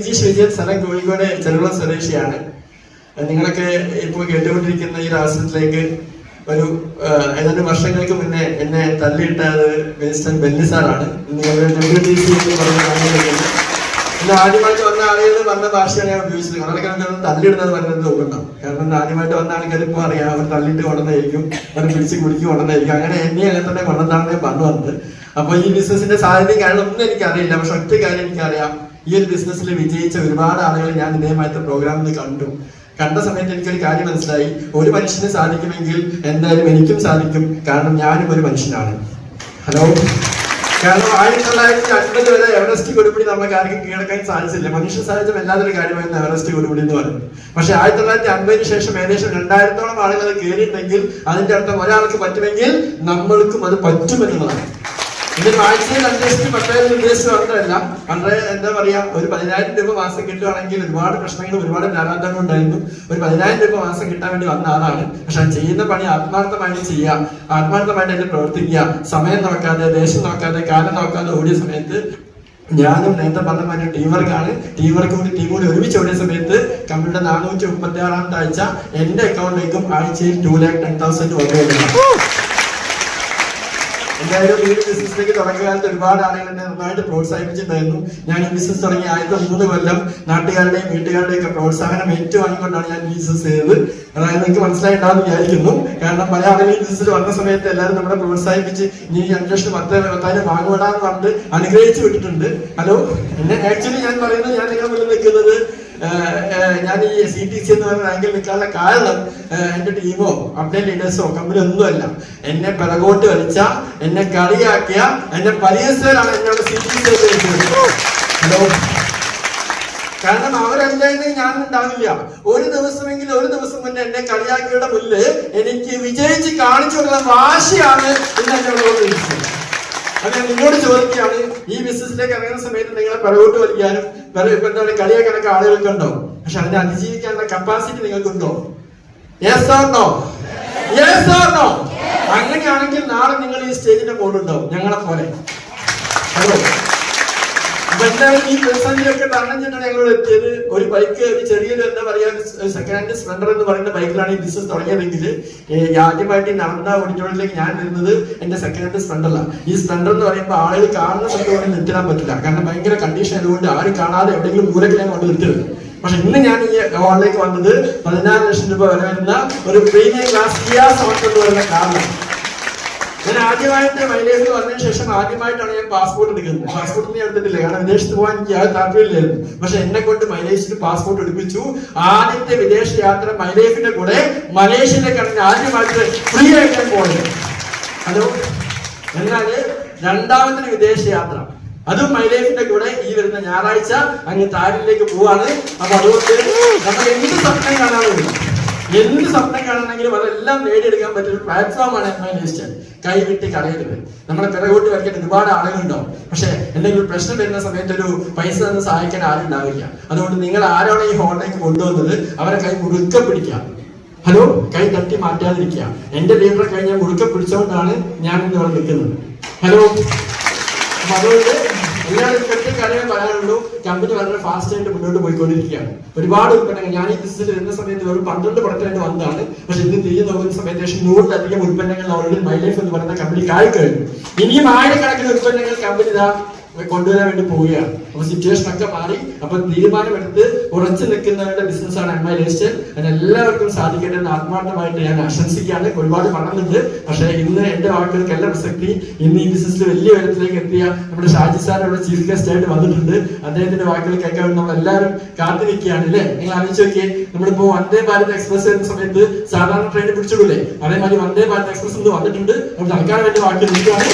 വിജീഷ് വിജയൻ സ്ഥലം കോഴിക്കോട് ചെറുകുളം സ്വദേശിയാണ്. നിങ്ങളൊക്കെ ഇപ്പോൾ കേട്ടുകൊണ്ടിരിക്കുന്ന ഈ രാഷ്ട്രത്തിലേക്ക് ഒരു ഏതാണ്ട് വർഷങ്ങൾക്ക് മുന്നേ എന്നെ തള്ളിയിട്ടത് വിൻസ്റ്റൺ ബെല്ലി സാറാണ്. നിങ്ങളുടെ ആദ്യമായിട്ട് വന്ന ആളുകൾ വന്ന ഭാഷയാണ് ഞാൻ ഉപയോഗിച്ചത്. കാരണം തള്ളിയിടുന്നത് വരുന്നത് നോക്കണം കാരണം ആദ്യമായിട്ട് വന്ന ആൾക്കാർ ഇപ്പോൾ അറിയാം അവർ തള്ളിയിട്ട് കൊണ്ടുവന്നായിരിക്കും അവർ പിടിച്ച് കുടിക്കും കൊണ്ടുവന്നായിരിക്കും അങ്ങനെ എന്നെ അങ്ങനെ തന്നെ കൊണ്ടുവന്നാണ് ഞാൻ പറഞ്ഞു വന്നത്. അപ്പൊ ഈ ബിസിനസിന്റെ സാധ്യത കാരണം ഒന്നും എനിക്കറിയില്ല. പക്ഷെ ഒറ്റ കാര്യം എനിക്കറിയാം. ഈ ഒരു ബിസിനസ്സിൽ വിജയിച്ച ഒരുപാട് ആളുകൾ ഞാൻ ഇതേമായിട്ട് പ്രോഗ്രാമിൽ കണ്ടു. കണ്ട സമയത്ത് എനിക്കൊരു കാര്യം മനസ്സിലായി. ഒരു മനുഷ്യന് സാധിക്കുമെങ്കിൽ എന്തായാലും എനിക്കും സാധിക്കും. കാരണം ഞാനും ഒരു മനുഷ്യനാണ്. ഹലോ കാരണം ആയിരത്തി തൊള്ളായിരത്തി അൻപത് വരെ എവറസ്റ്റ് കൊടുപിടി നമുക്ക് ആർക്കും കീഴടക്കാൻ സാധിച്ചില്ല. മനുഷ്യ സാഹചര്യം എല്ലാത്തിനും കാര്യമായിരുന്നു എവറസ്റ്റ് കൊടുപിടി എന്ന് പറയുന്നത്. പക്ഷെ ആയിരത്തി തൊള്ളായിരത്തി അൻപതിന് ശേഷം ഏകദേശം രണ്ടായിരത്തോളം ആളുകൾ കയറിയിട്ടുണ്ടെങ്കിൽ അതിന്റെ അർത്ഥം ഒരാൾക്ക് പറ്റുമെങ്കിൽ നമ്മൾക്കും അത് പറ്റുമെന്നുള്ളതാണ്. ഇത് ആഴ്ചയിൽ അന്വേഷിച്ച് പട്ടായം ഉദ്ദേശിച്ച് മാത്രമല്ല. വളരെ എന്താ പറയാ ഒരു പതിനായിരം രൂപ മാസം കിട്ടുവാണെങ്കിൽ ഒരുപാട് പ്രശ്നങ്ങൾ ഒരുപാട് പ്രാരാബ്ദങ്ങൾ ഉണ്ടായിരുന്നു. ഒരു പതിനായിരം രൂപ മാസം കിട്ടാൻ വേണ്ടി വന്ന ആളാണ്. പക്ഷെ ചെയ്യുന്ന പണി ആത്മാർത്ഥമായിട്ട് ചെയ്യുക ആത്മാർത്ഥമായിട്ട് അതിൽ പ്രവർത്തിക്കുക സമയം നോക്കാതെ ദേശം നോക്കാതെ കാലം നോക്കാതെ ഓടിയ സമയത്ത് ഞാനും നേരത്തെ പറഞ്ഞ മാതിരി ടീം വർക്കാണ് ടീം വർക്ക് കൂടി ടീം കൂടി ഒരുമിച്ച് ഓടിയ സമയത്ത് കമ്പനിയുടെ നാനൂറ്റി മുപ്പത്തി ആറാമത്തെ ആഴ്ച എന്റെ അക്കൗണ്ടിലേക്കും ആഴ്ചയിൽ ടു ലാക്ക് ടെൻ തൗസൻഡ് വന്നു. എന്തായാലും ഈ ഒരു ബിസിനസ്സിലേക്ക് തുടങ്ങിയ കാലത്ത് ഒരുപാട് ആളുകൾ എന്നെ നന്നായിട്ട് പ്രോത്സാഹിപ്പിച്ചിട്ടുണ്ടായിരുന്നു. ഞാൻ ഈ ബിസിനസ് തുടങ്ങി ആദ്യത്തെ മൂന്ന് കൊല്ലം നാട്ടുകാരുടെയും വീട്ടുകാരുടെയും ഒക്കെ പ്രോത്സാഹനം ഏറ്റുവാങ്ങിക്കൊണ്ടാണ് ഞാൻ ഈ ബിസിനസ് ചെയ്തത്. അതായത് നിങ്ങൾക്ക് മനസ്സിലായിട്ടുണ്ടാവും വിചാരിക്കുന്നു. കാരണം പല ആളുകൾ ഈ ബിസിനസ്സിൽ വന്ന സമയത്ത് എല്ലാവരും നമ്മളെ പ്രോത്സാഹിപ്പിച്ച് നീ അഞ്ച് ലക്ഷം പത്ത് പത്തായിരം വാങ്ങുവിടാന്ന് പറഞ്ഞിട്ട് അനുഗ്രഹിച്ചു വിട്ടിട്ടുണ്ട്. ഹലോ? എന്നെ ആക്ച്വലി ഞാൻ പറയുന്നത് ഞാൻ നിങ്ങളുടെ മുന്നിൽ നിൽക്കുന്നത് ഞാൻ ഈ സി ടി സി എന്ന് പറയുന്ന റാങ്കിൽ നിൽക്കാനുള്ള കാരണം എന്റെ ടീമോ അപ്ഡേറ്റ് ലീഡേഴ്സോ കമ്പനി ഒന്നുമല്ല എന്നെ പിറകോട്ട് വലിച്ച എന്നെ കളിയാക്കിയ എന്നെ പരിഹസിച്ചവരാണ് എന്നോട് സി ടി സി ഹലോ. കാരണം അവരല്ലെങ്കിൽ ഞാൻ ഉണ്ടാവില്ല ഒരു ദിവസമെങ്കിലും ഒരു ദിവസം മുന്നേ എന്നെ കളിയാക്കിയുടെ മുന്നിൽ എനിക്ക് വിജയിച്ച് കാണിച്ചു കൊടുക്കുന്ന വാശിയാണ് ഇന്ന് എന്നോട് അത് ഞാൻ ചോദിക്കുകയാണ്. ഈ ബിസിനസ്സിലേക്ക് ഇറങ്ങുന്ന സമയത്ത് നിങ്ങളെ പിറകോട്ട് വലിക്കാനും പിറ- ഇപ്പൊ എന്താ പറയുക കളിയാക്കാനൊക്കെ ആളുകൾക്കുണ്ടോ പക്ഷെ അതിനെ അതിജീവിക്കാനുള്ള കപ്പാസിറ്റി നിങ്ങൾക്കുണ്ടോ? യെസ് ഓർ യെസ് ഓർ അങ്ങനെയാണെങ്കിൽ നാളെ നിങ്ങൾ ഈ സ്റ്റേജിന്റെ മുകളിലുണ്ടാവും ഞങ്ങളെ പോലെ. ഹലോ എന്തായാലും ഈ പ്രതിസന്ധിയൊക്കെ തരണം ചെയ്തിട്ടാണ് ഞങ്ങളോട് എത്തിയത്? ഒരു ബൈക്ക് ഒരു ചെറിയൊരു എന്താ പറയാ സെക്കൻഡ് ഹാൻഡ് സ്പ്ലെൻഡർ എന്ന് പറയുന്ന ബൈക്കിലാണ് ഈ ബിസിനസ് തുടങ്ങിയതെങ്കിൽ ആദ്യമായിട്ട് നടന്ന ഓഡിറ്റോറിയത്തിലേക്ക് ഞാൻ വരുന്നത് എന്റെ സെക്കൻഡ് ഹാൻഡ് സ്പ്ലെൻഡറിലാണ് ഈ സ്പ്ലെൻഡർ എന്ന് പറയുമ്പോൾ ആളുകൾ കാണുന്ന സ്ഥലത്ത് നിർത്തിടാൻ പറ്റില്ല. കാരണം ഭയങ്കര കണ്ടീഷൻ ആയതുകൊണ്ട് ആരും കാണാതെ എവിടെയെങ്കിലും ഞാൻ കൊണ്ട് നിർത്തരുത് പക്ഷെ ഇന്ന് ഞാൻ ഈ അവാർഡിലേക്ക് വന്നത് പതിനാല് ലക്ഷം രൂപ വരെ വരുന്ന ഒരു പ്രീമിയം ക്ലാസ് കിയാ സോട്ട് എന്ന് പറയുന്ന കാറിലാണ് ഞാൻ ആദ്യമായിട്ട് മൈലേജ് വന്നതിന് ശേഷം ആദ്യമായിട്ടാണ് ഞാൻ പാസ്പോർട്ട് എടുക്കുന്നത്. പാസ്പോർട്ട് ഞാൻ എടുത്തിട്ടില്ല. കാരണം വിദേശത്ത് പോകാൻ എനിക്ക് യാതൊരു താല്പര്യമില്ലായിരുന്നു. പക്ഷെ എന്നെ കൊണ്ട് മൈലേജിന് പാസ്പോർട്ട് എടുപ്പിച്ചു. ആദ്യത്തെ വിദേശ യാത്ര മൈലേജിന്റെ കൂടെ മലേഷ്യയിലേക്കാണ് ആദ്യമായിട്ട് ഫ്രീ ആയിട്ട് പോയത്. ഹലോ എന്നാൽ രണ്ടാമത്തെ വിദേശ യാത്ര. അതും മൈലേജിന്റെ കൂടെ ഈ വരുന്ന ഞായറാഴ്ച അങ്ങ് താരിലേക്ക് പോവാണ്. അപ്പൊ അതുകൊണ്ട് നമ്മൾ എന്ത് സ്വപ്നം കാണാറുണ്ട് എന്ത് സ്വപ്നം കാണണമെങ്കിലും അതെല്ലാം നേടിയെടുക്കാൻ പറ്റിയ ഒരു പ്ലാറ്റ്ഫോമാണ് എൻമൈനേസ്റ്റ് കൈ വിട്ട് കളയരുത്. നമ്മളെ പിറകോട്ട് വരയ്ക്കാൻ ഒരുപാട് ആളുകളുണ്ടാവും. പക്ഷെ എന്തെങ്കിലും പ്രശ്നം വരുന്ന സമയത്ത് ഒരു പൈസ തന്ന് സഹായിക്കാൻ ആരും ഉണ്ടാവില്ല. അതുകൊണ്ട് നിങ്ങൾ ആരാണ് ഈ ഹോളിലേക്ക് കൊണ്ടുവന്നത് അവരെ കൈ മുറുക്ക പിടിക്കുക. ഹലോ? കൈ തട്ടി മാറ്റാതിരിക്കുക. എന്റെ ലീഡറെ കൈ ഞാൻ മുറുക്ക പിടിച്ചുകൊണ്ടാണ് ഞാൻ ഇന്ന് ഇവിടെ നിൽക്കുന്നത്. ഹലോ? അതുകൊണ്ട് എല്ലാവരും ഇപ്പോഴത്തെ കാര്യമേ പറയാനുള്ളൂ. കമ്പനി വളരെ ഫാസ്റ്റ് ആയിട്ട് മുന്നോട്ട് പോയിക്കൊണ്ടിരിക്കുകയാണ്. ഒരുപാട് ഉൽപ്പന്നങ്ങൾ. ഞാൻ ഈ ബിസിനസ്സിൽ വരുന്ന സമയത്ത് വെറും പന്ത്രണ്ട് പ്രൊഡക്റ്റായിട്ട് വന്നതാണ്. പക്ഷെ ഇന്ന് തിരിഞ്ഞു നോക്കുന്ന സമയത്ത് ഏകദേശം നൂറിലധികം ഉൽപ്പന്നങ്ങൾ ഓൾറെഡി മൈ ലൈഫ് എന്ന് പറയുന്ന കമ്പനി ആയി കഴിഞ്ഞു ഇനിയും ആയിരക്കണക്കിന് ഉൽപ്പന്നങ്ങൾ കമ്പനി കൊണ്ടുവരാൻ വേണ്ടി പോവുകയാണ്. അപ്പൊ സിറ്റുവേഷൻ ഒക്കെ മാറി. അപ്പൊ തീരുമാനമെടുത്ത് ഉറച്ചു നിൽക്കുന്നവരുടെ ബിസിനസ്സാണ് എം ഐ ലേസ്റ്റ് അതിന് എല്ലാവർക്കും സാധിക്കട്ടെ എന്ന് ആത്മാർത്ഥമായിട്ട് ഞാൻ ആശംസിക്കുകയാണ്. ഒരുപാട് പണമുണ്ട് പക്ഷെ ഇന്ന് എന്റെ വാക്കുകൾക്ക് എല്ലാ പ്രസക്തി. ഇന്ന് ഈ ബിസിനസ്സിൽ വലിയ ഉയരത്തിലേക്ക് എത്തിയ നമ്മുടെ ഷാജി സാർ ഇവിടെ ചീഫ് ഗസ്റ്റ് ആയിട്ട് വന്നിട്ടുണ്ട്. അദ്ദേഹത്തിന്റെ വാക്കുകൾ കേൾക്കാൻ നമ്മൾ എല്ലാവരും കാത്തിരിക്കുകയാണ് അല്ലേ? നിങ്ങൾ ആലോചിച്ച് നോക്കിയേ. നമ്മളിപ്പോ വന്ദേ ഭാരത് എക്സ്പ്രസ് വരുന്ന സമയത്ത് സാധാരണ ട്രെയിൻ പിടിച്ചിടൂലേ അതേമാതിരി വന്ദേ ഭാരത് എക്സ്പ്രസ് ഇന്ന് വന്നിട്ടുണ്ട്. നമ്മൾ തൽക്കാലം വേണ്ടി വാക്കിൽ നിൽക്കുകയാണ്